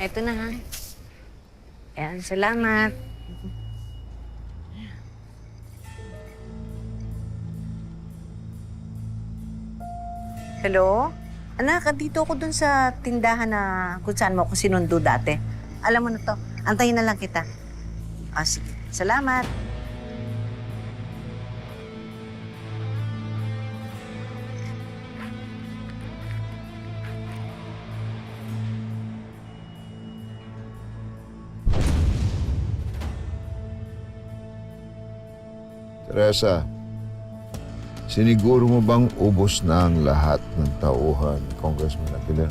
Eto na ha. Ayan, salamat. Hello? Anak, dito ako dun sa tindahan na kung saan mo ako sinundo dati. Alam mo na to, antayin na lang kita. Ah, sige. Salamat. Teresa, siniguro mo bang ubos na ang lahat ng tauhan ni Congressman Aguilera?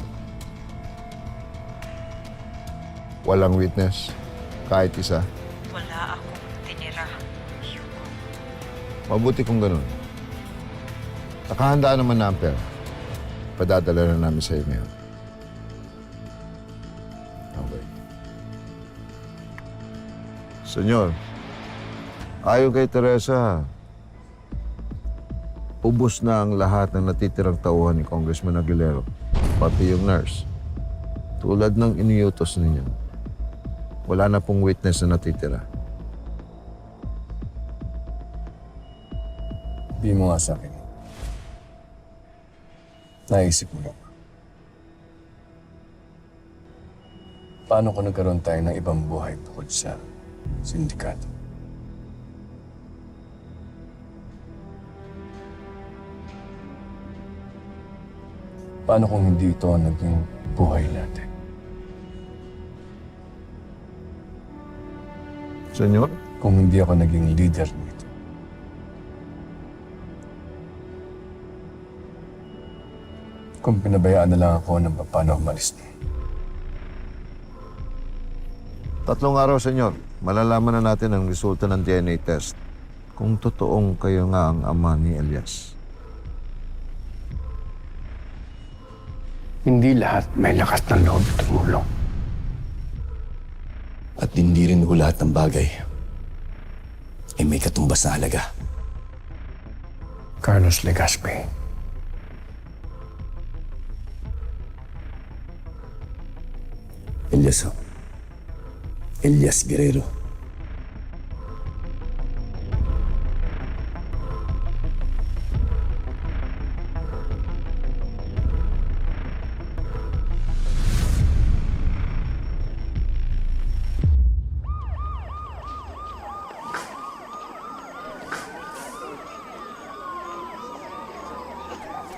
Walang witness? Kahit isa? Wala akong tinira. Mabuti kung ganun. Nakahanda naman na ang pera. Padadala na namin sa iyo ngayon. Okay. Senyor, ayon kay Teresa, ubos na ang lahat ng natitirang tauhan ni Congressman Aguilero, pati yung nurse. Tulad ng iniutos ninyo, wala na pong witness na natitira. Di mo nga sa akin. Naisip mo lang. Paano kung nagkaroon tayo ng ibang buhay bukod sa sindikato? Paano kung hindi ito ang naging buhay natin? Senyor? Kung hindi ako naging leader nito? Kung pinabayaan na lang ako ng paano umalis na. Tatlong araw, senyor. Malalaman na natin ang resulta ng DNA test kung totoong kayo nga ang ama ni Elias. Hindi lahat may lakas ng loob tumulong. At hindi rin ho lahat ng bagay ay may katumbas na halaga. Carlos Legaspi. Elias ho. Elias Guerrero.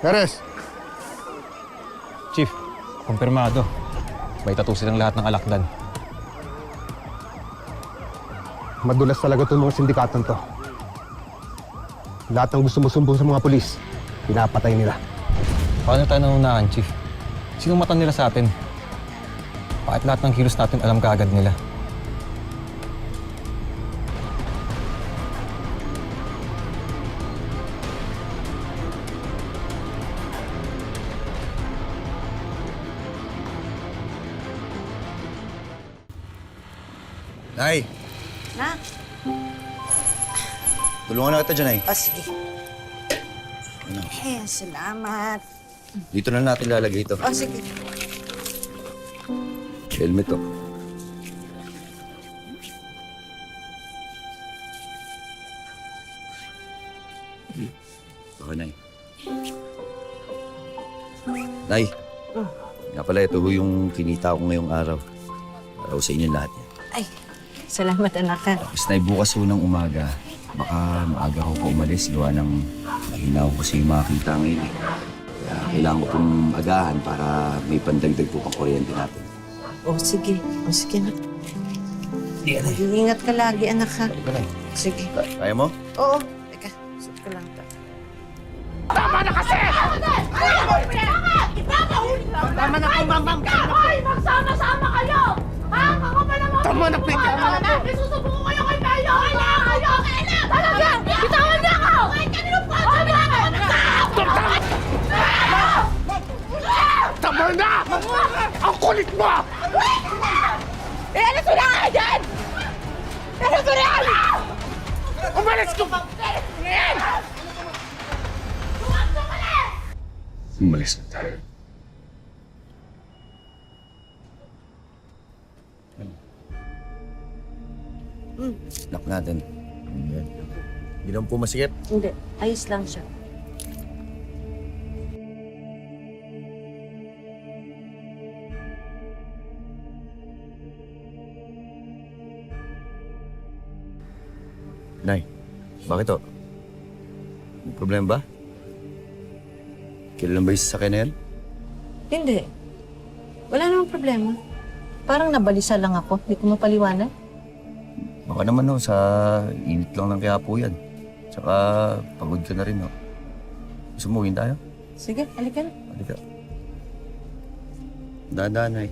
Perez! Chief, kumpirmado. May tatusin ang lahat ng alakdan. Madulas talaga itong mga sindikatong to. Lahat ng gusto mo sumbong sa mga pulis, pinapatay nila. Paano tayo nanunahan, Chief? Sinong mata nila sa atin? Bakit lahat ng kilos natin alam kaagad nila? Nay, Na? tulungan na kita dyan, Nay. O, sige. Eh, salamat. Dito na natin lalagay ito. O, sige. Helmet to. Okay, Nay. Nay, nga pala ito ho yung kinita ko ngayong araw. Para ho sa inyo lahat yan. Ay, salamat anak ka. Tapos Nay, bukas ho ng umaga, baka maaga ko pa umalis gawa ng mahina ko kasi yung makakita ngayon eh. Kaya kailangan ko pong agahan para may pandagdag po pang kuryente natin. O, sige. O, sige na. Ingat ka lagi, anak ha. Sige. Kaya mo? Oo. Teka, suot ko lang ito. Tama na po, ma'am, ma'am. Hoy, magsama-sama kayo! Ha? Ako pa naman! Tama na, Pink! Tama na! Isusubukan ko kayo kay Mayo! Wala kayo! Talaga! Bitawan niyo ako! Kahit kanino pa! Wala kayo! Tama na! Ang kulit mo! Eh, ano sila nga dyan? Ano sila nga? Umalis ka! Umalis na tayo. Hmm. Lock natin. Ayan. Hindi naman po masikip. Hindi. Ayos lang siya. Nay, bakit to? May problema ba? Kailan ba yung sasakyan na yan? Hindi. Wala namang problema. Parang nabalisa lang ako. Hindi ko mapaliwanag. Baka naman no, sa init lang ng kaya po yan. Tsaka pagod ka na rin no. Gusto mo, uwin tayo? Sige, halika na. Halika. Dahan-dahan, Nay.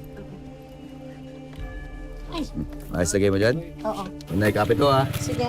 Ay. Ayos lagay mo dyan? Oo. Nay, kapit ko ha. Sige.